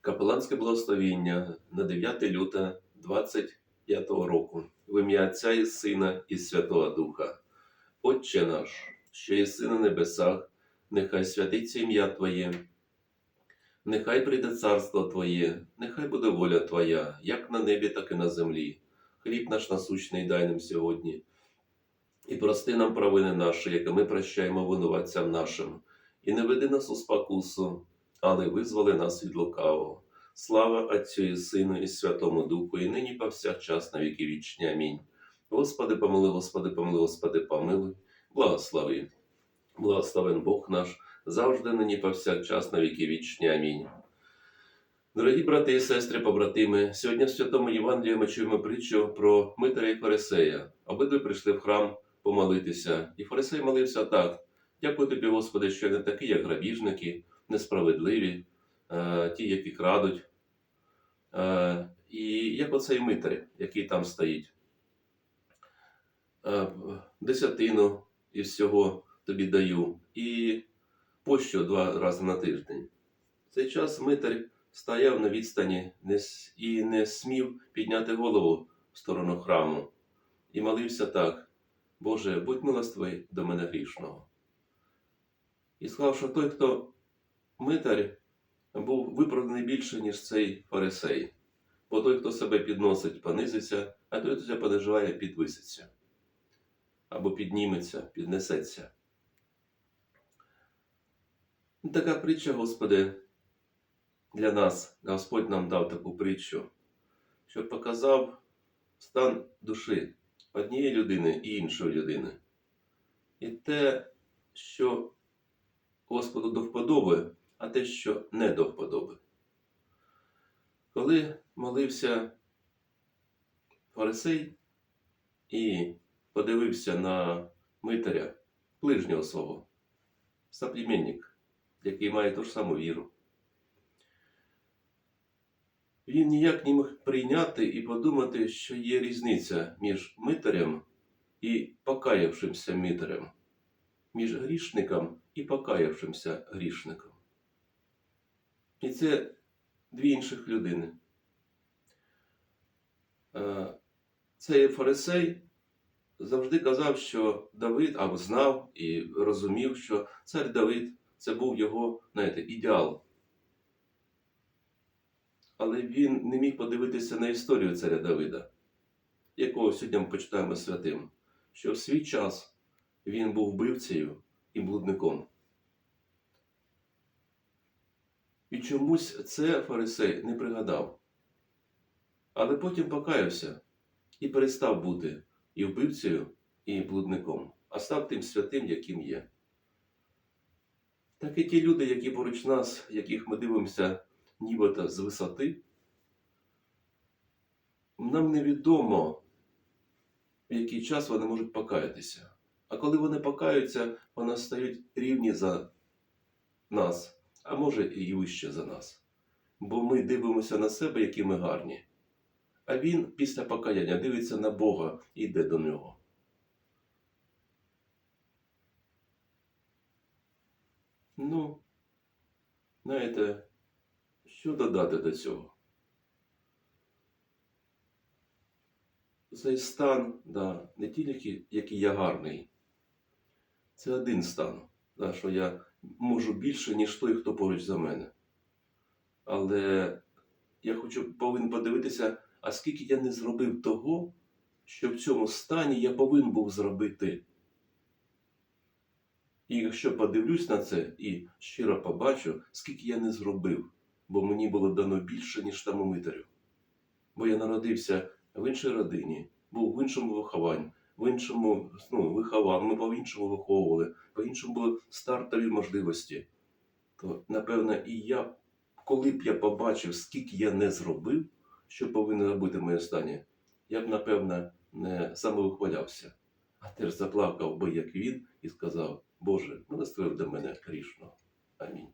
Капеланське благословіння на 9 люта 25 року. В ім'я Отця і Сина і Святого Духа. Отче наш, що єси на небесах, нехай святиться ім'я Твоє, нехай прийде царство Твоє, нехай буде воля Твоя, як на небі, так і на землі. Хліб наш насущний дай нам сьогодні. І прости нам провини наші, які ми прощаємо винуватцям нашим. І не веди нас у спокусу, але визволи нас від лукавого. Слава Отцю і Сину, і Святому Духу, і нині повсякчас на віки вічні. Амінь. Господи, помилуй, Господи, помилуй, Господи, помилуй, благослови. Благословен Бог наш, завжди нині повсякчас на віки вічні. Амінь. Дорогі брати і сестри, побратими, сьогодні в Святому Євангелії ми чуємо притчу про Митаря і Фарисея. Обидва прийшли в храм помолитися, і Фарисей молився так. Дякую тобі, Господи, що я не такі, як грабіжники, несправедливі, е, ті, які крадуть. Е, і як оцей митар, який там стоїть. Е, десятину і всього тобі даю, і пощу два рази на тиждень. Цей час митар стояв на відстані і не смів підняти голову в сторону храму, і молився так: Боже, будь милостивий до мене грішного. І сказав, що той, хто митар, був виправданий більше, ніж цей фарисей. Бо той, хто себе підносить, понизиться, а той, хто себе понижає, підвиситься. Або підніметься, піднесеться. Така притча, Господи, для нас. Господь нам дав таку притчу, щоб показав стан душі однієї людини і іншої людини. І те, що Господу до вподоби, а те, що не до вподоби. Коли молився фарисей і подивився на митаря, ближнього свого, соплеменник, який має ту ж саму віру, він ніяк не міг прийняти і подумати, що є різниця між митарем і покаявшимся митарем, між грішником і покаявшимся грішником. І це дві інших людини. Е, Цей фарисей завжди казав, що Давид або знав і розумів, що цар Давид це був його знаєте, ідеал. Але він не міг подивитися на історію царя Давида, якого сьогодні ми почитаємо святим, що в свій час він був вбивцею і блудником. І чомусь це фарисей не пригадав. Але потім покаявся і перестав бути і вбивцею, і блудником, а став тим святим, яким є. Так і ті люди, які поруч нас, яких ми дивимося нібито з висоти, нам невідомо, в який час вони можуть покаятися. А коли вони покаються, вони стають рівні за нас, а може і вище за нас. Бо ми дивимося на себе, які ми гарні. А він після покаяння дивиться на Бога і йде до нього. Ну, знаєте, що додати до цього? Цей стан, да, не тільки який я гарний, це один стан, що я можу більше, ніж той, хто поруч за мене. Але я хочу повинен подивитися, а скільки я не зробив того, що в цьому стані я повинен був зробити. І якщо подивлюсь на це і щиро побачу, скільки я не зробив, бо мені було дано більше, ніж тому митарю. Бо я народився в іншій родині, був в іншому вихованні, в іншому ну, виховав, ми по-іншому виховували, по-іншому були стартові можливості. То, напевно, і я, коли б я побачив, скільки я не зробив, що повинен робити моє стані, я б, напевно, не самовихвалявся, а теж заплакав би, як він, і сказав: Боже, милостивив до мене грішного. Амінь.